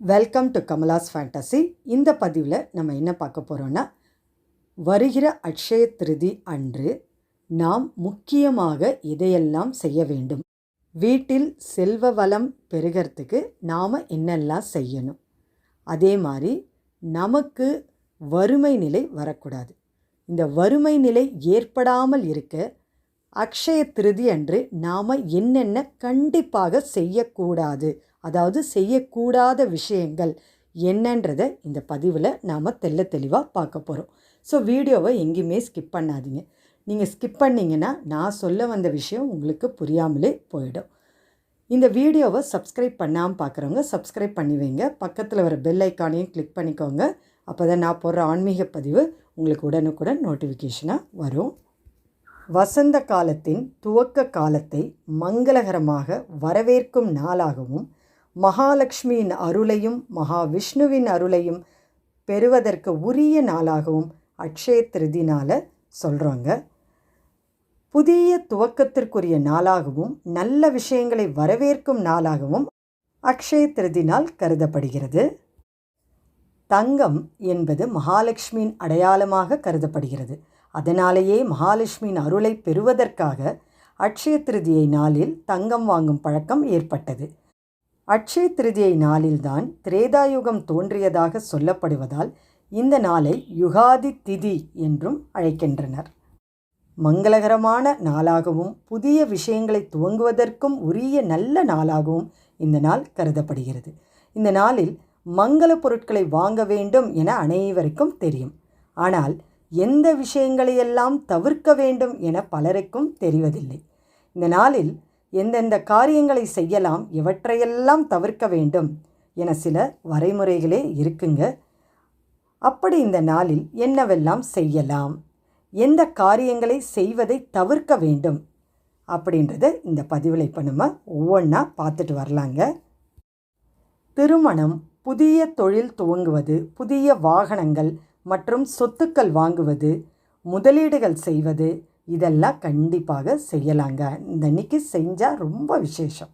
Welcome to Kamala's fantasy இந்த பதிவில் நம்ம என்ன பார்க்க போகிறோன்னா வருகிற அக்ஷய திருதி அன்று நாம் முக்கியமாக இதையெல்லாம் செய்ய வேண்டும்? வீட்டில் செல்வ வளம் பெருகிறதுக்கு நாம் என்னெல்லாம் செய்யணும்? அதே மாதிரி நமக்கு வறுமை நிலை வரக்கூடாது. இந்த வறுமை நிலை ஏற்படாமல் இருக்க அக்ஷய திருதி அன்று நாம் என்னென்ன கண்டிப்பாக செய்யக்கூடாது அதாவது செய்யக்கூடாத விஷயங்கள் என்னன்றதை இந்த பதிவில் நாம் தெள்ள தெளிவாக பார்க்க போகிறோம் ஸோ வீடியோவை எங்கேயுமே ஸ்கிப் பண்ணாதீங்க. நீங்கள் ஸ்கிப் பண்ணிங்கன்னா நான் சொல்ல வந்த விஷயம் உங்களுக்கு புரியாமலே போயிடும். இந்த வீடியோவை சப்ஸ்கிரைப் பண்ணாமல் பார்க்குறவங்க சப்ஸ்கிரைப் பண்ணி வைங்க. பக்கத்தில் வர பெல் ஐக்கானையும் கிளிக் பண்ணிக்கோங்க. அப்போ தான் நான் போடுற ஆன்மீக பதிவு உங்களுக்கு உடனுக்குடன் நோட்டிஃபிகேஷனாக வரும். வசந்த காலத்தின் துவக்க காலத்தை மங்களகரமாக வரவேற்கும் நாளாகவும் மகாலட்சுமியின் அருளையும் மகாவிஷ்ணுவின் அருளையும் பெறுவதற்கு உரிய நாளாகவும் அக்ஷய திருதினால் சொல்கிறாங்க புதிய துவக்கத்திற்குரிய நாளாகவும் நல்ல விஷயங்களை வரவேற்கும் நாளாகவும் அக்ஷய திருதி நாள் கருதப்படுகிறது. தங்கம் என்பது மகாலட்சுமியின் அடையாளமாக கருதப்படுகிறது. அதனாலேயே மகாலட்சுமியின் அருளை பெறுவதற்காக அக்ஷய திருதியை நாளில் தங்கம் வாங்கும் பழக்கம் ஏற்பட்டது. அக்ஷய திருதியை நாளில்தான் திரேதாயுகம் தோன்றியதாக சொல்லப்படுவதால் இந்த நாளை யுகாதி திதி என்றும் அழைக்கின்றனர். மங்களகரமான நாளாகவும் புதிய விஷயங்களை துவங்குவதற்கும் உரிய நல்ல நாளாகவும் இந்த நாள் கருதப்படுகிறது. இந்த நாளில் மங்கள பொருட்களை வாங்க வேண்டும் என அனைவருக்கும் தெரியும். ஆனால் எந்த விஷயங்களையெல்லாம் தவிர்க்க வேண்டும் என பலருக்கும் தெரிவதில்லை. இந்த நாளில் எந்தெந்த காரியங்களை செய்யலாம் எவற்றையெல்லாம் தவிர்க்க வேண்டும் என சில வரைமுறைகளே இருக்குங்க. அப்படி இந்த நாளில் என்னவெல்லாம் செய்யலாம் எந்த காரியங்களை செய்வதை தவிர்க்க வேண்டும் அப்படின்றத இந்த பதிவில் இப்போ நம்ம ஒவ்வொன்றா பார்த்துட்டு வரலாங்க. திருமணம் புதிய தொழில் துவங்குவது புதிய வாகனங்கள் மற்றும் சொத்துக்கள் வாங்குவது முதலீடுகள் செய்வது இதெல்லாம் கண்டிப்பாக செய்யலாங்க. இந்த அன்னைக்கு செஞ்சால் ரொம்ப விசேஷம்.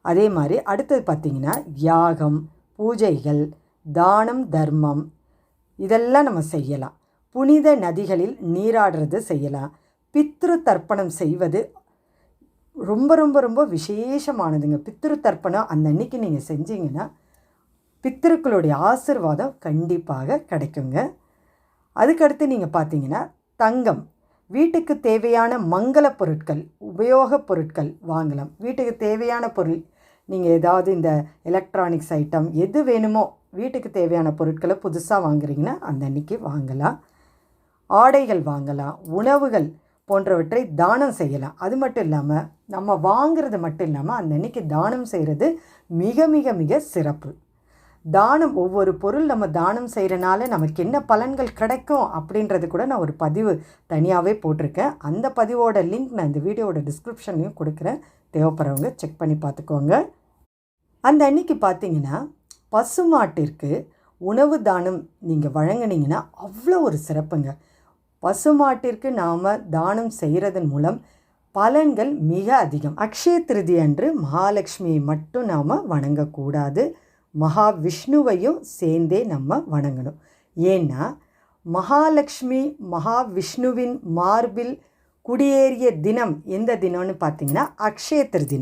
அதே மாதிரி அடுத்தது பார்த்திங்கன்னா யாகம் பூஜைகள் தானம் தர்மம் இதெல்லாம் நம்ம செய்யலாம். புனித நதிகளில் நீராடுறது செய்யலாம். பித்ரு தர்ப்பணம் செய்வது ரொம்ப ரொம்ப ரொம்ப விசேஷமானதுங்க. பித்ரு தர்ப்பணம் அந்த அன்னைக்கு நீங்கள் செஞ்சீங்கன்னா பித்திருக்களுடைய ஆசிர்வாதம் கண்டிப்பாக கிடைக்குங்க. அதுக்கடுத்து நீங்கள் பார்த்தீங்கன்னா தங்கம். வீட்டுக்கு தேவையான மங்கள பொருட்கள் உபயோகப் பொருட்கள் வாங்கலாம். வீட்டுக்கு தேவையான பொருள் நீங்கள் ஏதாவது இந்த எலக்ட்ரானிக்ஸ் ஐட்டம் எது வேணுமோ வீட்டுக்கு தேவையான பொருட்களை புதுசாக வாங்குறீங்கன்னா அந்த அன்னைக்கு வாங்கலாம். ஆடைகள் வாங்கலாம் உணவுகள் போன்றவற்றை தானம் செய்யலாம். அது மட்டும் இல்லாமல் நம்ம வாங்கிறது மட்டும் இல்லாமல் அந்த அன்னைக்கு தானம் செய்கிறது மிக மிக மிக சிறப்பு. தானம் ஒவ்வொரு பொருள் நம்ம தானம் செய்கிறனால நமக்கு என்ன பலன்கள் கிடைக்கும் அப்படின்றது கூட நான் ஒரு பதிவு தனியாகவே போட்டிருக்கேன். அந்த பதிவோட லிங்க் நான் இந்த வீடியோவோட டிஸ்கிரிப்ஷன்லையும் கொடுக்குறேன். தேவைப்படுறவங்க செக் பண்ணி பார்த்துக்கோங்க. அந்த அன்னைக்கு பார்த்தீங்கன்னா பசுமாட்டிற்கு உணவு தானம் நீங்கள் வழங்கினீங்கன்னா அவ்வளோ ஒரு சிறப்புங்க. பசுமாட்டிற்கு நாம் தானம் செய்கிறதன் மூலம் பலன்கள் மிக அதிகம். அக்ஷய திருதி அன்று மகாலட்சுமியை மட்டும் நாம் வணங்கக்கூடாது. மகாவிஷ்ணுவையும் சேர்ந்தே நம்ம வணங்கணும். ஏன்னா மகாலட்சுமி மகாவிஷ்ணுவின் மார்பில் குடியேறிய தினம் எந்த தினம்னு பார்த்தீங்கன்னா அக்ஷய திருதி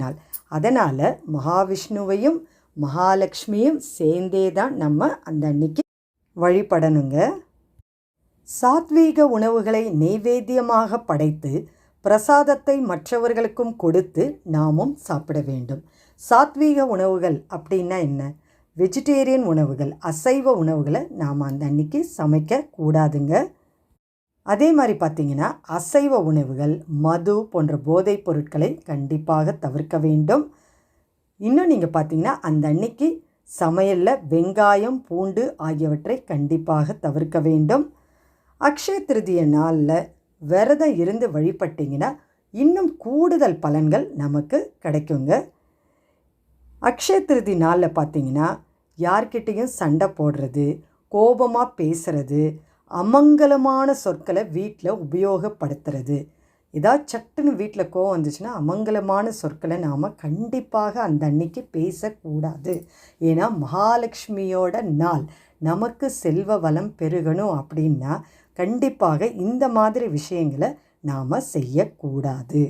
அதனால் மகாவிஷ்ணுவையும் மகாலட்சுமியும் சேர்ந்தே தான் நம்ம அந்த அன்னைக்கு வழிபடணுங்க. சாத்வீக உணவுகளை நெய்வேத்தியமாக படைத்து பிரசாதத்தை மற்றவர்களுக்கும் கொடுத்து நாமும் சாப்பிட வேண்டும். சாத்வீக உணவுகள் அப்படின்னா என்ன? வெஜிடேரியன் உணவுகள் அசைவ உணவுகளை நாம் அந்த அன்னைக்கு சமைக்க கூடாதுங்க. அதே மாதிரி பார்த்திங்கன்னா அசைவ உணவுகள் மது போன்ற போதைப் பொருட்களை கண்டிப்பாக தவிர்க்க வேண்டும். இன்னும் நீங்கள் பார்த்தீங்கன்னா அந்த அன்னைக்கு சமையலில் வெங்காயம் பூண்டு ஆகியவற்றை கண்டிப்பாக தவிர்க்க வேண்டும். அக்ஷய திருதிய நாளில் விரதம் இருந்து வழிபட்டிங்கன்னா இன்னும் கூடுதல் பலன்கள் நமக்கு கிடைக்குங்க. அக்ஷய திருதி நாளில் பார்த்தீங்கன்னா யார்கிட்டேயும் சண்டை போடுறது கோபமாக பேசுறது அமங்கலமான சொற்களை வீட்டில் உபயோகப்படுத்துறது. ஏதாவது சட்டுன்னு வீட்டில் கோவம் வந்துச்சுன்னா அமங்கலமான சொற்களை நாம் கண்டிப்பாக அந்த அன்னைக்கு பேசக்கூடாது. ஏன்னா மகாலட்சுமியோட நாள். நமக்கு செல்வ வளம் பெருகணும் அப்படின்னா கண்டிப்பாக இந்த மாதிரி விஷயங்களை நாம் செய்யக்கூடாது.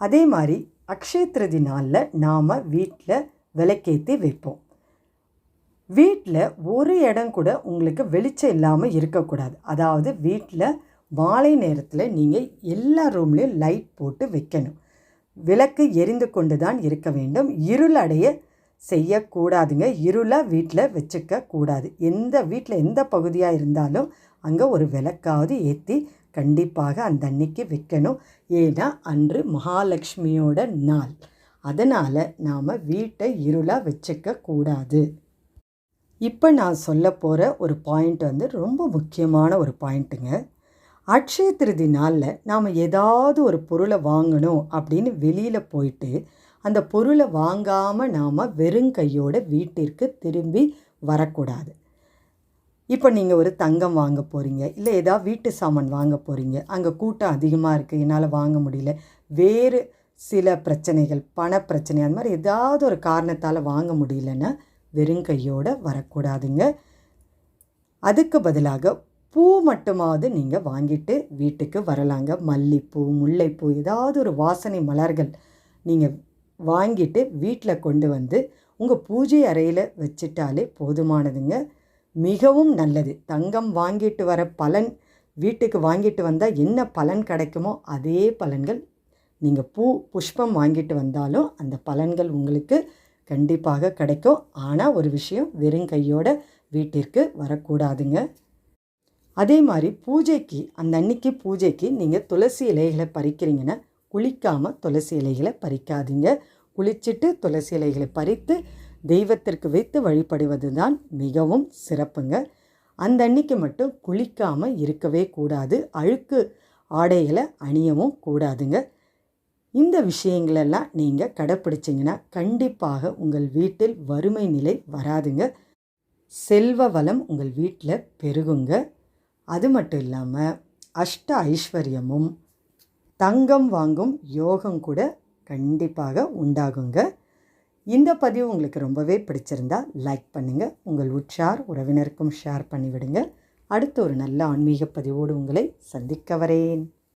அதே மாதிரி அக்ஷயத்திரதி நாளில் நாம் வீட்டில் விளக்கேற்றி வைப்போம். வீட்டில் ஒரு இடம் கூட உங்களுக்கு வெளிச்சம் இல்லாமல் இருக்கக்கூடாது. அதாவது வீட்டில் மாலை நேரத்தில் நீங்கள் எல்லா ரூம்லேயும் லைட் போட்டு வைக்கணும். விளக்கு எரிந்து கொண்டு தான் இருக்க வேண்டும். இருளடைய செய்யக்கூடாதுங்க. இருளாக வீட்டில் வச்சுக்க கூடாது. எந்த வீட்டில் எந்த பகுதியாக இருந்தாலும் அங்கே ஒரு விளக்காவது ஏற்றி கண்டிப்பாக அந்த அன்னைக்கு வைக்கணும். ஏன்னா அன்று மகாலட்சுமியோட நாள். அதனால் நாம் வீட்டை இருளாக வச்சுக்க கூடாது. இப்போ நான் சொல்ல போகிற ஒரு பாயிண்ட் வந்து ரொம்ப முக்கியமான ஒரு பாயிண்ட்டுங்க அக்ஷய திருதி நாளில் நாம் ஏதாவது ஒரு பொருளை வாங்கணும் அப்படின்னு வெளியில் போயிட்டு அந்த பொருளை வாங்காமல் நாம் வெறும் கையோட வீட்டிற்கு திரும்பி வரக்கூடாது. இப்போ நீங்கள் ஒரு தங்கம் வாங்க போகிறீங்க இல்லை ஏதாவது வீட்டு சாமான் வாங்க போகிறீங்க அங்கே கூட்டம் அதிகமாக இருக்குது என்னால் வாங்க முடியல வேறு சில பிரச்சனைகள் பண பிரச்சனை அந்த மாதிரி ஏதாவது ஒரு காரணத்தால் வாங்க முடியலன்னா வெறுங்கையோடு வரக்கூடாதுங்க. அதுக்கு பதிலாக பூ மட்டுமாவது நீங்கள் வாங்கிட்டு வீட்டுக்கு வரலாங்க. மல்லிப்பூ முல்லைப்பூ ஏதாவது ஒரு வாசனை மலர்கள் நீங்கள் வாங்கிட்டு வீட்டில் கொண்டு வந்து உங்கள் பூஜை அறையில் வச்சிட்டாலே போதுமானதுங்க. மிகவும் நல்லது. தங்கம் வாங்கிட்டு வர பலன் வீட்டுக்கு வாங்கிட்டு வந்தால் என்ன பலன் கிடைக்குமோ அதே பலன்கள். நீங்கள் பூ புஷ்பம் வாங்கிட்டு வந்தாலும் அந்த பலன்கள் உங்களுக்கு கண்டிப்பாக கிடைக்கும். ஆனால் ஒரு விஷயம் வெறும் கையோட வீட்டிற்கு வரக்கூடாதுங்க. அதே மாதிரி பூஜைக்கு அந்த அன்னைக்கு பூஜைக்கு நீங்கள் துளசி இலைகளை பறிக்கிறீங்கன்னா குளிக்காமல் துளசி இலைகளை பறிக்காதீங்க. குளிச்சுட்டு துளசி இலைகளை பறித்து தெய்வத்திற்கு வைத்து வழிபடுவது தான் மிகவும் சிறப்புங்க. அந்த அன்னைக்கு மட்டும் குளிக்காமல் இருக்கவே கூடாது. அழுக்கு ஆடைகளை அணியவும் கூடாதுங்க. இந்த விஷயங்களெல்லாம் நீங்கள் கடைப்பிடிச்சிங்கன்னா கண்டிப்பாக உங்கள் வீட்டில் வறுமை நிலை வராதுங்க. செல்வ வளம் உங்கள் வீட்டில் பெருகுங்க. அது மட்டும் இல்லாமல் அஷ்ட ஐஸ்வர்யமும் தங்கம் வாங்கும் யோகம் கூட கண்டிப்பாக உண்டாகுங்க. இந்த பதிவு உங்களுக்கு ரொம்பவே பிடிச்சிருந்தா லைக் பண்ணுங்கள் உங்கள் உற்றார் உறவினருக்கும் ஷேர் பண்ணிவிடுங்க. அடுத்த ஒரு நல்ல ஆன்மீக பதிவோடு உங்களை சந்திக்க வரேன்.